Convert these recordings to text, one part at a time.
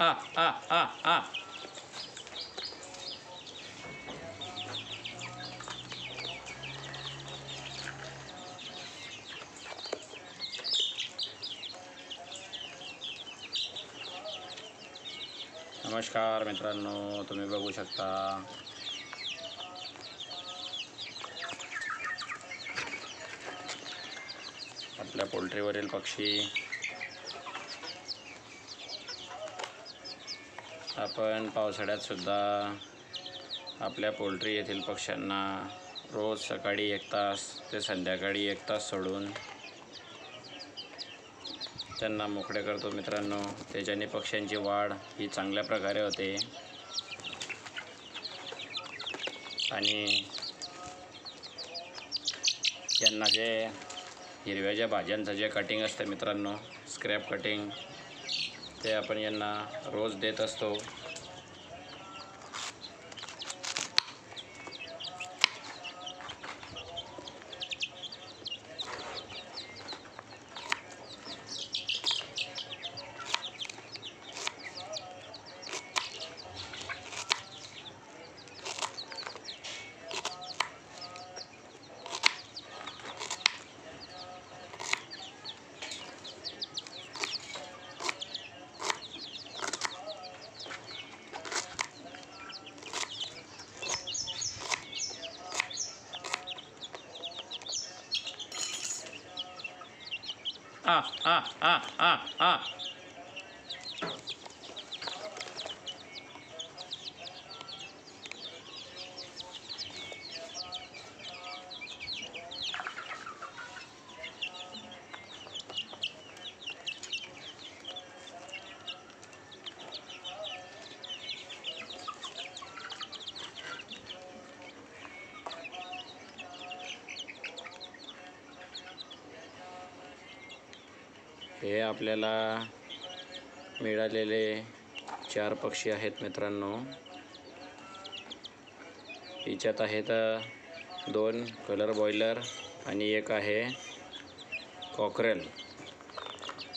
आ आ आ आ नमस्कार मित्रांनो तुम्ही बघू शकता. आपल्या पोल्ट्रीवरील पक्षी. आपण पावसाळ्यात सुद्धा आपल्या पोल्ट्री येथील पक्ष्यांना रोज सकाळी एक तास ते संध्याकाळी एक तास सोडून त्यांना मोकळे करतो मित्रांनो. त्याच्याने पक्ष्यांची वाढ ही चांगल्या प्रकारे होते आणि त्यांना जे हिरव्या ज्या भाज्यांचं जे कटिंग असतं मित्रांनो स्क्रॅप कटिंग ते आपण यांना रोज देत असतो. आ आ आ आ आ हे आपल्याला मिळालेले चार पक्षी आहेत मित्रांनो. हिच्यात आहेत दोन कलर बॉयलर आणि एक आहे कॉकरेल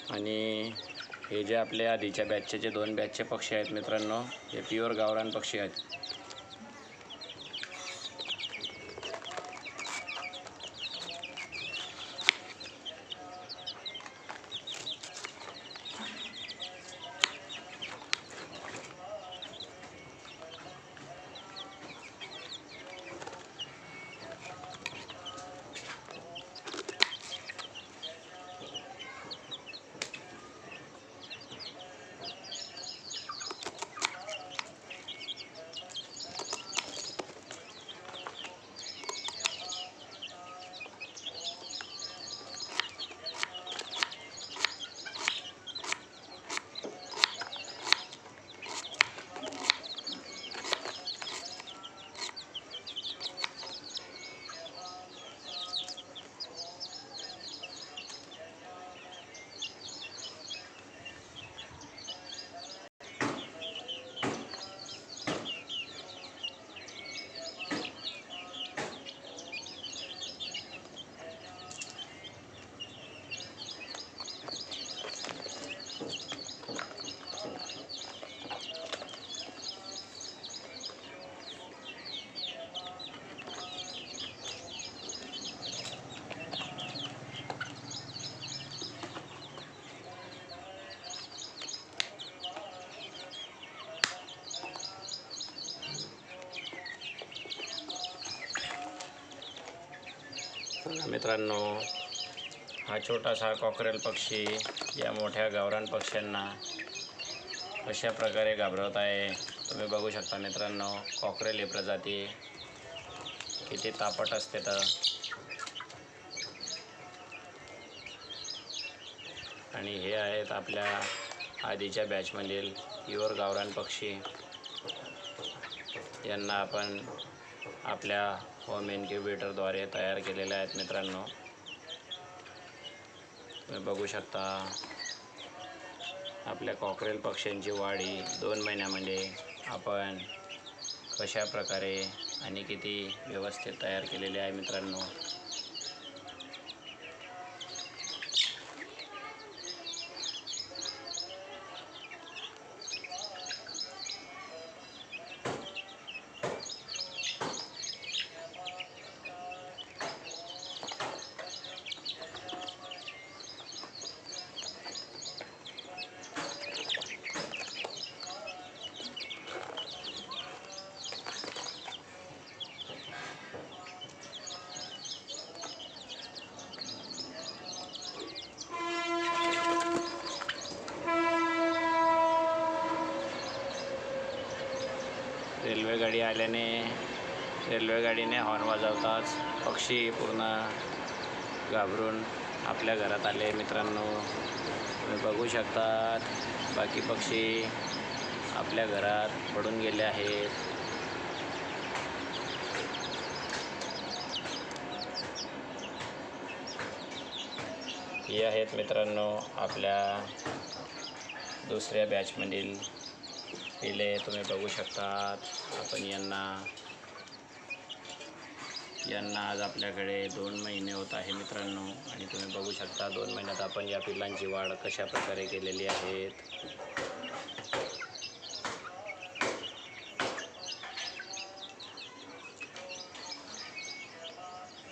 आणि हे जे आपल्या आधीच्या बॅचचे जे दोन बॅचचे पक्षी आहेत मित्रांनो हे प्युअर गावरान पक्षी आहेत. मित्रांनो हा छोटासा कॉकरेल पक्षी या मोठ्या गावरान पक्ष्यांना अशा प्रकारे घाबरवत आहे. तुम्ही बघू शकता मित्रांनो कॉकरेल ही प्रजाती किती तापट असते तर. आणि हे आहेत आपल्या आधीच्या बॅचमधील युवर गावरान पक्षी. यांना आपण आपल्या होम इन्क्युबेटरद्वारे तयार केलेले आहेत मित्रांनो. तुम्ही बघू शकता आपल्या कॉकरेल पक्ष्यांची वाढी दोन महिन्यामध्ये आपण कशा प्रकारे आणि किती व्यवस्थित तयार केलेले आहे मित्रांनो. गाडी आल्याने रेल्वेगाडीने हॉर्न वाजवताच पक्षी पूर्ण घाबरून आपल्या घरात आले मित्रांनो. तुम्ही बघू शकतात बाकी पक्षी आपल्या घरात पडून गेले आहेत. हे आहेत मित्रांनो आपल्या दुसऱ्या बॅचमधील पिले तुम्ही बघू शकतात. आपण यांना यांना आज आपल्याकडे दोन महिने होत आहे मित्रांनो. आणि तुम्ही बघू शकता दोन महिन्यात आपण या पिल्लांची वाढ कशा प्रकारे केलेली आहेत